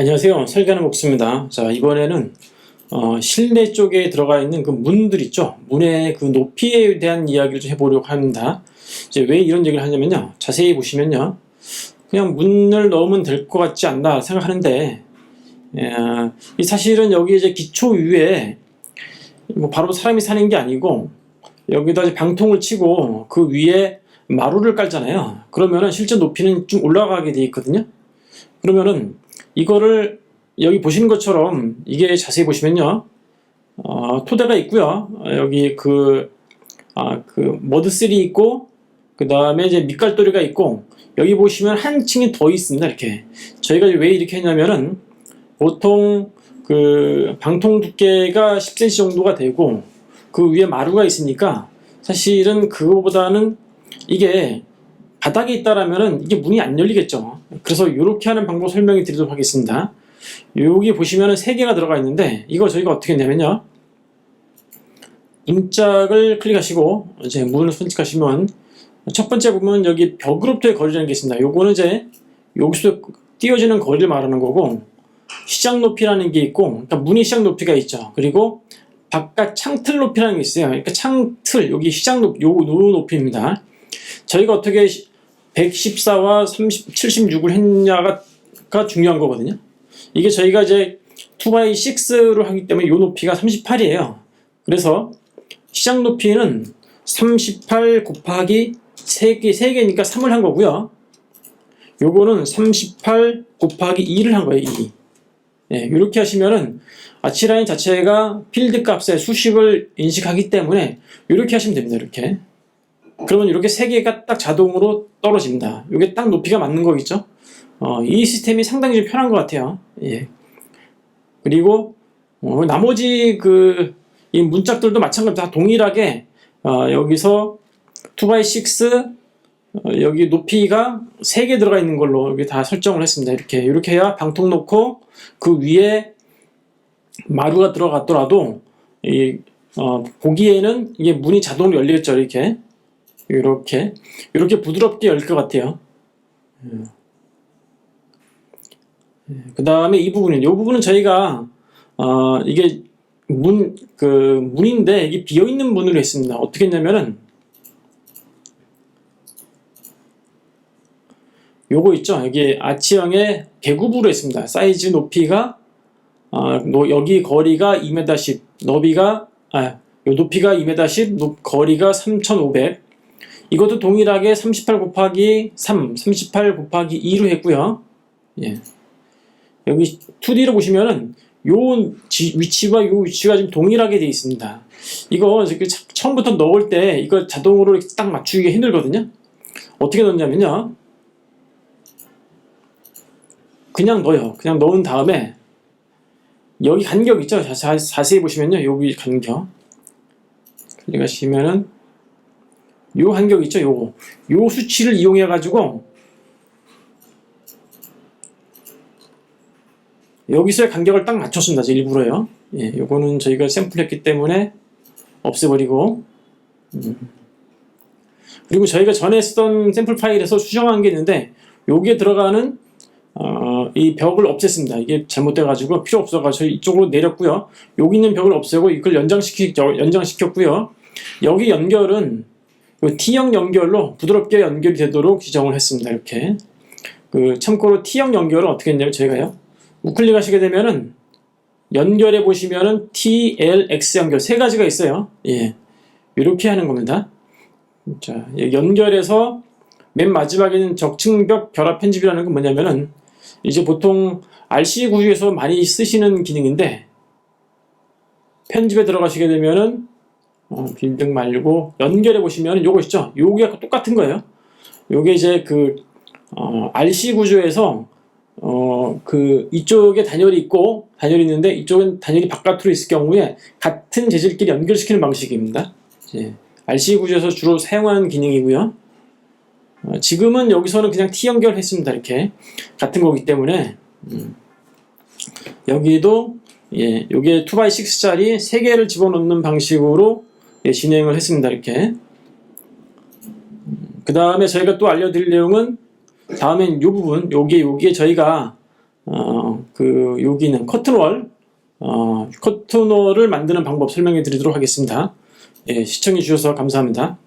안녕하세요. 설계하는 목수입니다. 자, 이번에는 어, 실내 쪽에 들어가 있는 그 문들 있죠? 문의 그 높이에 대한 이야기를 좀 해보려고 합니다. 이제 왜 이런 얘기를 하냐면요. 자세히 보시면요. 그냥 문을 넣으면 될 것 같지 않나 생각하는데, 에, 이 사실은 여기 이제 기초 위에 뭐 바로 사람이 사는 게 아니고, 여기다 이제 방통을 치고 그 위에 마루를 깔잖아요. 그러면은 실제 높이는 좀 올라가게 돼 있거든요. 그러면은 이거를 여기 보시는 것처럼 이게 자세히 보시면요. 어, 토대가 있고요. 어, 여기 그, 아, 그 머드슬이 있고 그 다음에 이제 밑갈도리가 있고 여기 보시면 한 층이 더 있습니다. 이렇게 저희가 왜 이렇게 했냐면은 보통 그 방통 두께가 10cm 정도가 되고 그 위에 마루가 있으니까 사실은 그거보다는 이게 바닥에 있다라면은 이게 문이 안 열리겠죠. 그래서 이렇게 하는 방법 설명해 드리도록 하겠습니다. 여기 보시면은 세 개가 들어가 있는데 이거 저희가 어떻게 했냐면요. 문짝을 클릭하시고 이제 문을 선택하시면 첫 번째 보면 여기 벽으로부터의 거리라는 게 있습니다. 요거는 이제 여기서 띄어지는 거리를 말하는 거고 시작 높이라는 게 있고 그러니까 문이 시작 높이가 있죠. 그리고 바깥 창틀 높이라는 게 있어요. 그러니까 창틀 여기 시작 높이 요, 요 높이입니다. 저희가 어떻게 114와 30, 76을 했냐가 가 중요한 거거든요. 이게 저희가 이제 2x6로 하기 때문에 요 높이가 38이에요. 그래서 시작 높이는 38 곱하기 3개, 3개니까 3을 한 거고요. 요거는 38 곱하기 2를 한 거예요, 2. 예, 이렇게 하시면은 아치라인 자체가 필드 값의 수식을 인식하기 때문에 이렇게 하시면 됩니다, 이렇게. 그러면 이렇게 세 개가 딱 자동으로 떨어집니다. 이게 딱 높이가 맞는 거겠죠? 어, 이 시스템이 상당히 좀 편한 것 같아요. 예. 그리고 어, 나머지 그 이 문짝들도 마찬가지로 다 동일하게 어, 여기서 2x6 어, 여기 높이가 3개 들어가 있는 걸로 여기 다 설정을 했습니다. 이렇게 이렇게 해야 방통 놓고 그 위에 마루가 들어갔더라도 이 어, 보기에는 이게 문이 자동으로 열리겠죠. 이렇게 이렇게 이렇게 부드럽게 열 것 같아요. 그 다음에 이 부분은 이 부분은 저희가 어, 이게 문 그 문인데 이게 비어 있는 문으로 했습니다. 어떻게 했냐면은 요거 있죠. 여기 아치형의 개구부로 했습니다. 사이즈 높이가 아, 노- 여기 거리가 2m 10, 너비가 아, 요 높이가 2m 10, 높- 거리가 3,500. 이것도 동일하게 38 곱하기 3, 38 곱하기 2로 했고요. 예. 여기 2D로 보시면은 요 지- 위치와 요 위치가 지금 동일하게 되어 있습니다. 이거 처음부터 넣을 때 이걸 자동으로 딱 맞추기가 힘들거든요. 어떻게 넣냐면요. 그냥 넣어요. 그냥 넣은 다음에 여기 간격 있죠? 자, 자, 자세히 보시면요. 여기 간격. 클릭하시면은 요 간격 있죠? 요거. 요 수치를 이용해 가지고 여기서의 간격을 딱 맞췄습니다. 제 일부러요. 예, 요거는 저희가 샘플했기 때문에 없애버리고 음. 그리고 저희가 전에 쓰던 샘플 파일에서 수정한 게 있는데 여기에 들어가는 어, 이 벽을 없앴습니다. 이게 잘못돼가지고 필요 없어가지고 이쪽으로 내렸고요. 여기 있는 벽을 없애고 이걸 연장시키 연장시켰고요. 여기 연결은 그 T형 연결로 부드럽게 연결이 되도록 지정을 했습니다. 이렇게 그 참고로 T형 연결은 어떻게 했냐면 저희가요. 우클릭 하시게 되면은 연결해 보시면은 T, L, X 연결 세 가지가 있어요. 예. 이렇게 하는 겁니다. 자, 예, 연결해서 맨 마지막에는 적층벽 결합 편집이라는 건 뭐냐면은 이제 보통 RC 구조에서 많이 쓰시는 기능인데 편집에 들어가시게 되면은 어, 빌딩 말고 연결해 보시면은 요거 있죠. 요게 똑같은 거예요. 요게 이제 그 어, RC 구조에서 어, 그 이쪽에 단열이 있고 단열이 있는데 이쪽은 단열이 바깥으로 있을 경우에 같은 재질끼리 연결시키는 방식입니다. 예, RC 구조에서 주로 사용하는 기능이고요. 어, 지금은 여기서는 그냥 T 연결했습니다. 이렇게 같은 거기 때문에 음, 여기도 예, 요게 2x6짜리 3개를 집어넣는 방식으로 예, 진행을 했습니다. 이렇게 그 다음에 저희가 또 알려드릴 내용은 다음엔 요 부분, 요게, 요게 저희가 어, 그 여기는 커튼월 어, 커튼월을 만드는 방법 설명해 드리도록 하겠습니다. 예, 시청해 주셔서 감사합니다.